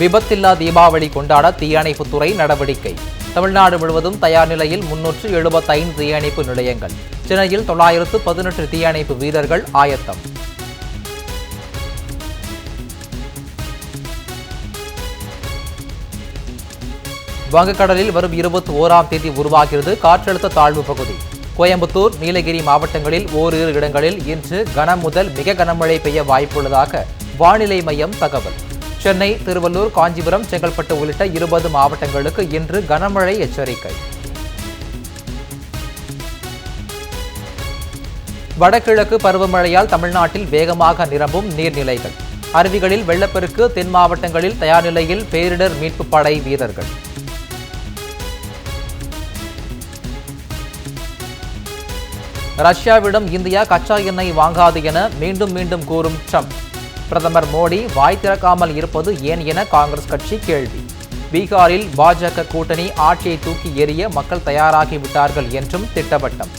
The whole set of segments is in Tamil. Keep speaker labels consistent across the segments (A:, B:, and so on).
A: விபத்தில்லா தீபாவளி கொண்டாட தீயணைப்புத்துறை நடவடிக்கை. தமிழ்நாடு முழுவதும் தயார் நிலையில் முன்னூற்று எழுபத்தைந்து தீயணைப்பு நிலையங்கள். சென்னையில் தொள்ளாயிரத்து பதினெட்டு தீயணைப்பு வீரர்கள் ஆயத்தம். வங்கக்கடலில் வரும் இருபத்தி ஓராம் தேதி உருவாகிறது காற்றழுத்த தாழ்வு பகுதி. கோயம்புத்தூர் நீலகிரி மாவட்டங்களில் ஓரிரு இடங்களில் இன்று கனம் முதல் மிக கனமழை பெய்ய வாய்ப்புள்ளதாக வானிலை மையம் தகவல். சென்னை திருவள்ளூர் காஞ்சிபுரம் செங்கல்பட்டு உள்ளிட்ட இருபது மாவட்டங்களுக்கு இன்று கனமழை எச்சரிக்கை. வடகிழக்கு பருவமழையால் தமிழ்நாட்டில் வேகமாக நிரம்பும் நீர்நிலைகள். அருவிகளில் வெள்ளப்பெருக்கு தென் மாவட்டங்களில் தயார் நிலையில் பேரிடர் மீட்பு படை வீரர்கள். ரஷ்யாவிடம் இந்தியா கச்சா எண்ணெய் வாங்காது என மீண்டும் மீண்டும் கூறும் ட்ரம்ப். பிரதமர் மோடி வாய் திறக்காமல் இருப்பது ஏன் என காங்கிரஸ் கட்சி கேள்வி. பீகாரில் பாஜக கூட்டணி ஆட்சியை தூக்கி எறிய மக்கள் தயாராகி விட்டார்கள் என்றும் திட்டவட்டம்.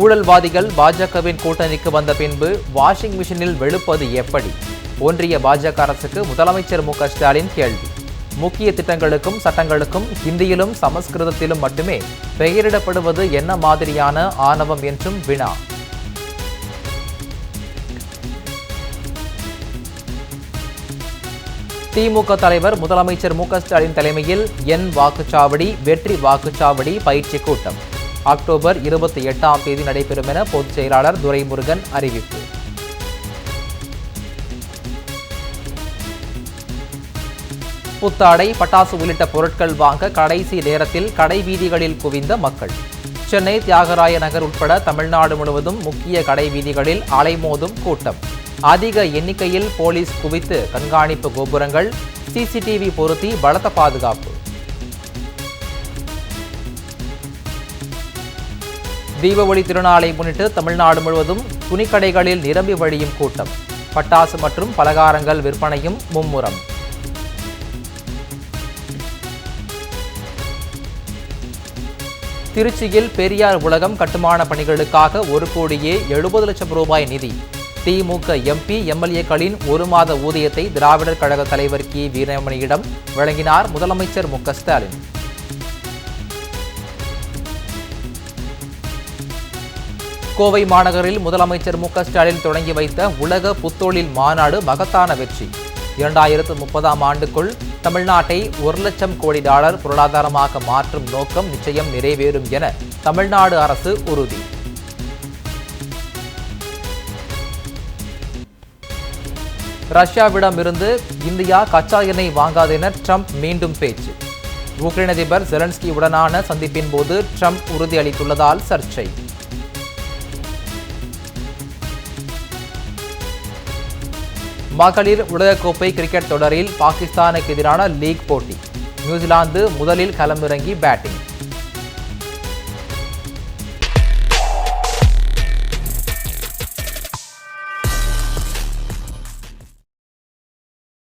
A: ஊழல்வாதிகள் பாஜகவின் கூட்டணிக்கு வந்த பின்பு வாஷிங் மிஷினில் வெளுப்பது எப்படி? ஒன்றிய பாஜக அரசுக்கு முதலமைச்சர் மு க ஸ்டாலின் கேள்வி. முக்கிய திட்டங்களுக்கும் சட்டங்களுக்கும் ஹிந்தியிலும் சமஸ்கிருதத்திலும் மட்டுமே பெயரிடப்படுவது என்ன மாதிரியான ஆணவம் என்றும் வினா. திமுக தலைவர் முதலமைச்சர் மு க ஸ்டாலின் தலைமையில் என் வாக்குச்சாவடி வெற்றி வாக்குச்சாவடி பயிற்சி கூட்டம். அக்டோபர் இருபத்தி எட்டாம் தேதி நடைபெறும் என பொதுச் செயலாளர் துரைமுருகன் அறிவிப்பு. புத்தாடை பட்டாசு உள்ளிட்ட பொருட்கள் வாங்க கடைசி நேரத்தில் கடை வீதிகளில் குவிந்த மக்கள். சென்னை தியாகராய நகர் உட்பட தமிழ்நாடு முழுவதும் முக்கிய கடை வீதிகளில் அலைமோதும் கூட்டம். அதிக எண்ணிக்கையில் போலீஸ் குவித்து கண்காணிப்பு கோபுரங்கள் சிசிடிவி பொருத்தி பலத்த பாதுகாப்பு. தீபாவளி திருநாளை முன்னிட்டு தமிழ்நாடு முழுவதும் துணிக்கடைகளில் நிரம்பி வழியும் கூட்டம். பட்டாசு மற்றும் பலகாரங்கள் விற்பனையும் மும்முரம். திருச்சியில் பெரியார் உலகம் கட்டுமான பணிகளுக்காக ஒரு கோடியே எழுபது லட்சம் ரூபாய் நிதி. திமுக எம்பி எம்எல்ஏக்களின் ஒரு மாத ஊதியத்தை திராவிடர் கழக தலைவர் கி. வீரமணியிடம் வழங்கினார் முதலமைச்சர் மு ஸ்டாலின். கோவை மாநகரில் முதலமைச்சர் மு ஸ்டாலின் தொடங்கி வைத்த உலக புத்தொழில் மாநாடு மகத்தான வெற்றி. இரண்டாயிரத்து முப்பதாம் ஆண்டுக்குள் தமிழ்நாட்டை ஒரு லட்சம் கோடி டாலர் பொருளாதாரமாக மாற்றும் நோக்கம் நிச்சயம் நிறைவேறும் என தமிழ்நாடு அரசு உறுதி. ரஷ்யாவிடமிருந்து இந்தியா கச்சா எண்ணெய் வாங்காது என ட்ரம்ப் மீண்டும் பேச்சு. உக்ரைன் அதிபர் ஜெலன்ஸ்கி உடனான சந்திப்பின் போது ட்ரம்ப் உறுதியளித்துள்ளதால் சர்ச்சை. மகளிர் உலகக்கோப்பை கிரிக்கெட் தொடரில் பாகிஸ்தானுக்கு எதிரான லீக் போட்டி. நியூசிலாந்து முதலில் களமிறங்கி பேட்டிங்